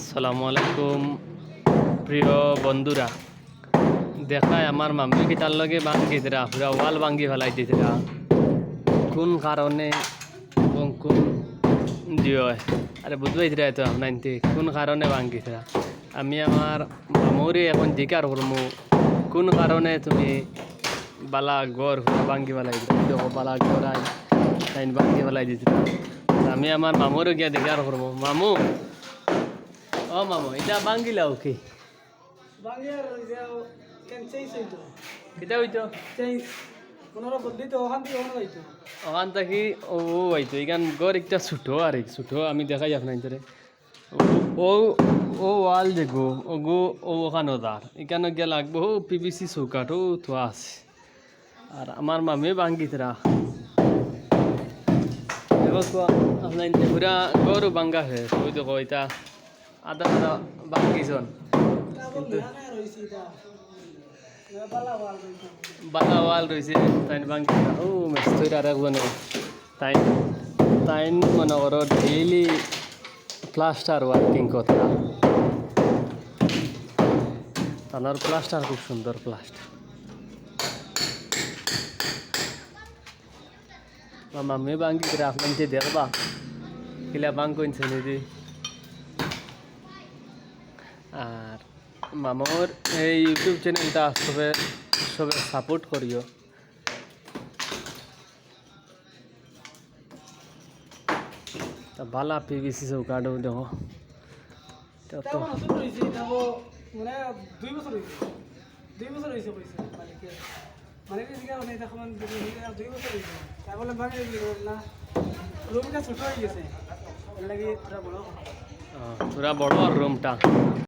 আসসালামু আলাইকুম। প্রিয় বন্ধুরা দেখায় আমার মাম্মি কি তার লগে ভাঙ্গি দিরা পুরা ওয়াল ভাঙ্গি ফেলাই দিতরা কোন কারণে এবং কোন দিও আরে বুঝবাই দিরা তো আপনাইতে কোন কারণে ভাঙ্গি দিরা? আমি আমার মামুরে এখন জিকার করমু, কোন কারণে তুমি বালা গড় পুরা ভাঙ্গি ফেলাই দিরা বালা গড় আই ভাঙ্গি ফেলাই দিতরা আমি আমার মামুরে গিয়া জিকার করব মামু ও মামু এটা ভাঙ্গিলাও কি বাংলার কেন চেঞ্জ হইতো কেটা হইতো চেঞ্জ কোনোরা বদলি তো ওখান থেকে ওখানে যাইতো ওখান থাকি ও ও হইতো এখান গড় একটা ছোটো আর এক ছোটো আমি দেখাই আপনার ও ও ওয়াল গো ও গো ও ওখানে দার এখানে গিয়ে লাগবো ও পিভিসি চৌকাঠও থোয়া আছে আর আমার মামে ভাঙ্গিতরা দেখো তো আপনার পুরা গরু ভাঙ্গা হয়ে ওই দেখো এটা আধা আধা ভাঙ্গিছন কিন্তু বালা রয়েছে তাইন ভাঙ্গি ও মেস্তৈর আর একজনে তাইন তাইন মনে করো ডেইলি প্লাস্টার ওয়ার্কিং কথা। তানার প্লাস্টার খুব সুন্দর প্লাস্টার মাম্মি ভাঙ্গি করে আপনার দেখবা। কিলা কইছে নিদি। আর মামার এই ইউটিউব চ্যানেলটা সবে সবে সাপোর্ট করিও। তা বালা পিভিসি চৌকাঠও দেখো। মানে দুই বছর হয়েছে। দুই বছর হয়েছে কইছে মালিকের। মালিকের দিকে মানে দুই বছর হয়েছে। তাই বলে ভাঙে না। রুমটা ছোট হয়ে গেছে। লাগি বড়। পুরা বড় রুমটা